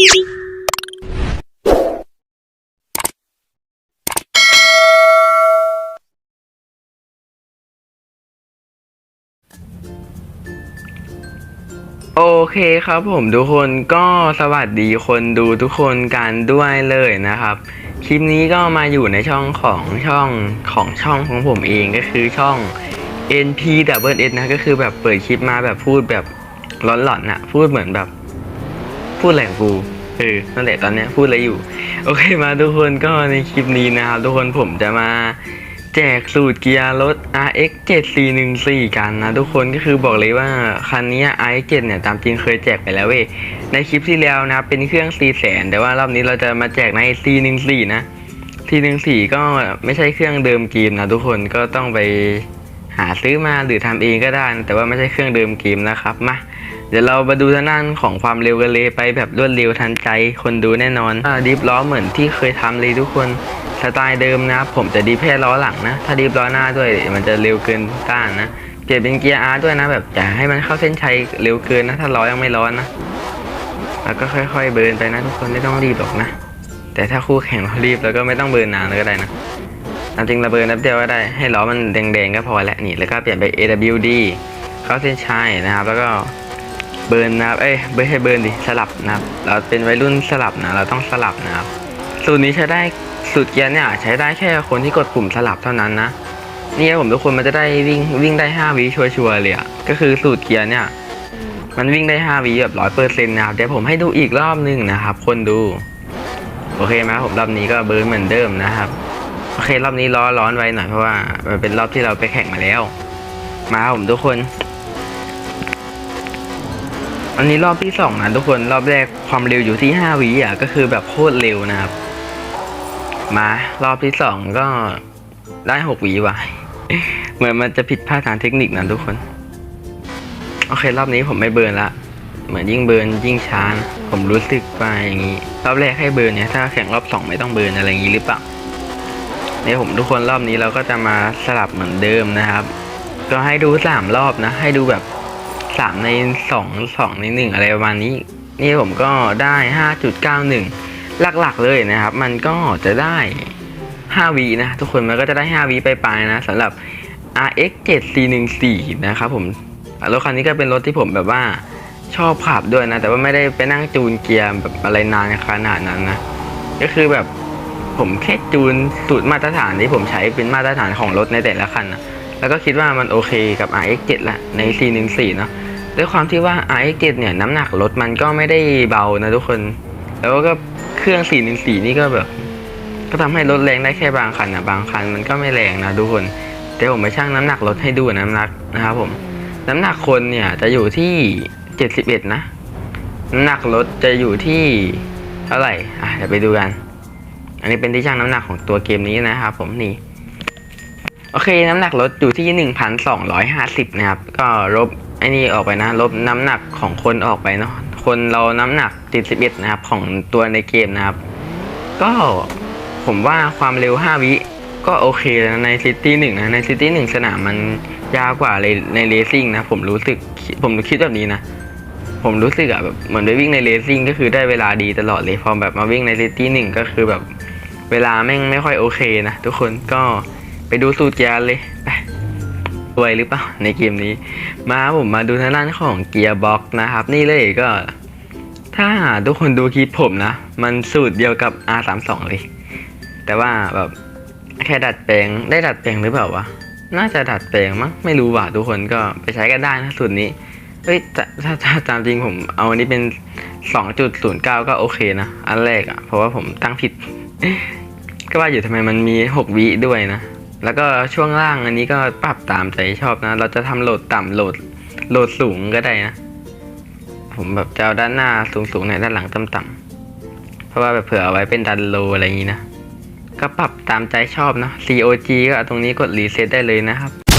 โอเคครับผมทุกคนก็สวัสดีคนดูทุกคนกันด้วยเลยนะครับ คลิปนี้ก็มาอยู่ในช่องของช่องของช่องของผมเองก็คือช่อง NP Double S นะก็คือแบบเปิดคลิปมาแบบพูดแบบร้อนๆน่ะพูดเหมือนแบบ พูดแหล่งกูเออนั่นแหละตอนเนี้ยพูดอะไรอยู่ โอเคมาทุกคนก็ในคลิปนี้นะครับทุกคนผมจะมาแจกสูตรเกียร์รถ RX 7414 กันนะทุกคนก็คือบอกเลยว่าคันนี้ RX 7เนี่ยตามจริงเคยแจกไปแล้วเว้ยในคลิปที่แล้วนะเป็นเครื่อง 400,000 แต่ว่ารอบนี้เราจะมาแจกใน C14 นะ C14 ก็ไม่ใช่เครื่องเดิมเกมนะทุกคนก็ต้องไปหาซื้อมาหรือทำเองก็ได้นะแต่ว่าไม่ใช่เครื่องเดิมเกมนะครับมา เดี๋ยวเรามาดูทางด้านของความเร็วกันเลยไปแบบรวดเร็วทันใจคนดูแน่นอน อ่าดิฟล้อเหมือนที่เคยทำเลยทุกคนสไตล์เดิมนะผมจะดิฟแค่ล้อหลังนะ ถ้าดิฟล้อหน้าด้วยมันจะเร็วเกินต้านนะเปลี่ยนเป็นเกียร์อาร์ด้วยนะ แบบอย่าให้มันเข้าเส้นชัยเร็วเกินนะ ถ้าล้อยังไม่ร้อนนะแล้วก็ค่อย ๆ เบิร์นไปนะทุกคนไม่ต้องรีบหรอกนะ แต่ถ้าคู่แข่งเรารีบแล้วก็ไม่ต้องเบิร์นนานก็ได้นะตามจริงเราเบิร์นแป๊บเดียวก็ได้ให้ล้อมันแดงๆก็พอแล้วนี่แล้วก็เปลี่ยนไป AWD เข้าเส้นชัยนะครับ แล้วก็ เบิร์นนะครับเอ้ยไม่ใช่เบิร์นดิสลับนะครับ เราเป็นวัยรุ่นสลับนะเราต้องสลับนะครับ สูตรนี้ใช้ได้สูตรเกียร์เนี่ยใช้ได้แค่คนที่กดปุ่มสลับเท่านั้นนะนี่ครับผมทุกคนมันจะได้วิ่งวิ่งได้ 5วิชัวร์ๆเลยอะก็คือสูตรเกียร์เนี่ย มันวิ่งได้ 5วิแบบร้อยเปอร์เซ็นต์นะครับเดี๋ยวผมให้ดูอีกรอบหนึงนะครับ คนดู โอเคไหมผมรอบนี้ก็เบิร์นเหมือนเดิมนะครับโอเครอบนี้ล้อร้อนไว้หน่อยเพราะว่ามันเป็นรอบที่เราไปแข่งมาแล้ว มาครับผมทุกคน อันนี้รอบที่สองนะทุกคนรอบแรกความเร็วอยู่ที่ห้าวิอะก็คือแบบโคตรเร็วนะครับ มารอบที่สองก็ได้หกวิว่ะเหมือนมันจะผิดพลาดทางเทคนิคนะทุกคน โอเค รอบนี้ผมไม่เบิร์นละเหมือนยิ่งเบิร์นยิ่งช้านะผมรู้สึกไปอย่างนี้รอบแรกให้เบิร์นเนี่ยถ้าแข่งรอบสองไม่ต้องเบิร์นอะไรอย่างนี้หรือเปล่าเนี่ยผมทุกคนรอบนี้เราก็จะมาสลับเหมือนเดิมนะครับ ก็ให้ดูสามรอบนะ ให้ดูแบบ สามในสองสองในหนึ่งอะไรประมาณนี้ นี่ผมก็ได้ห้าจุดเก้าหนึ่งหลักๆเลยนะครับ มันก็จะได้ห้าวีนะ ทุกคนมันก็จะได้ห้าวีไปลายๆนะสำหรับ RX 7 C 1 4นะครับผมรถคันนี้ก็เป็นรถที่ผมแบบว่าชอบขับด้วยนะ แต่ว่าไม่ได้ไปนั่งจูนเกียร์แบบอะไรนานขนาดนั้นนะ ก็คือแบบผมแค่จูนสูตรมาตรฐานที่ผมใช้เป็นมาตรฐานของรถในแต่ละคันนะ แล้วก็คิดว่ามันโอเคกับ RX 7 ละใน C 1 4 เนาะด้วยความที่ว่า RX 7 เนี่ยน้ำหนักรถมันก็ไม่ได้เบานะทุกคน แล้วก็เครื่อง 414 นี่ก็แบบ ก็ทำให้รถแรงได้แค่บางคันนะบางคันมันก็ไม่แรงนะทุกคนเดี๋ยวผมไปชั่งน้ำหนักรถให้ดูนะน้ำหนักนะครับผมน้ำหนักคนเนี่ยจะอยู่ที่ 71 นะน้ำหนักรถจะอยู่ที่เท่าไหร่อะเดี๋ยวไปดูกัน อันนี้เป็นที่ชั่งน้ำหนักของตัวเกมนี้นะครับผมนี่ โอเคน้ำหนักรถอยู่ที่ 1,250 นะครับ ก็ลบไอ้นี่ออกไปนะ ลบน้ำหนักของคนออกไปเนาะคนเราน้ำหนัก71นะครับ ของตัวในเกมนะครับ ก็ผมว่าความเร็ว 5 วิก็โอเคแล้วนะในซิตี้หนึ่งนะในซิตี้หนึ่งสนามมันยาวกว่าในในเลสซิ่งนะผมรู้สึกผมคิดแบบนี้นะผมรู้สึกอะแบบเหมือนไปวิ่งในเลสซิ่งก็คือได้เวลาดีตลอดเลยพอแบบมาวิ่งในซิตี้หนึ่งก็คือแบบเวลาแม่งไม่ค่อยโอเคนะทุกคนก็ ไปดูสูตรยร์เลยไปรวยหรือเปล่าในเกมนี้ มาผมมาดูทางด้านของเกียร์บ็อกนะครับ นี่เลยก็ ถ้าทุกคนดูคลิปผมนะ มันสูตรเดียวกับ R32 เลย แต่ว่าแบบแค่ดัดแปลงได้ดัดแปลงหรือเปล่าวะน่าจะดัดแปลงมั้งไม่รู้ว่ะทุกคนก็ไปใช้กันได้นะสูตรนี้เฮ้ยแต่ถ้าถ้าตามจริงผมเอาอันนี้เป็น 2.09 ก็โอเคนะ อันแรกอะเพราะว่าผมตั้งผิด ก็ว่าอยู่ทำไมมันมี 6 วิด้วยนะ แล้วก็ช่วงล่างอันนี้ก็ปรับตามใจชอบนะ เราจะทำโหลดต่ำโหลดโหลดสูงก็ได้นะ ผมแบบจะเอาด้านหน้าสูงสูงหน่อยด้านหลังต่ำๆเพราะว่าแบบเผื่อเอาไว้เป็นดันโลอะไรอย่างนี้นะ ก็ปรับตามใจชอบนะ COG ก็เอาตรงนี้กดรีเซ็ตได้เลยนะครับ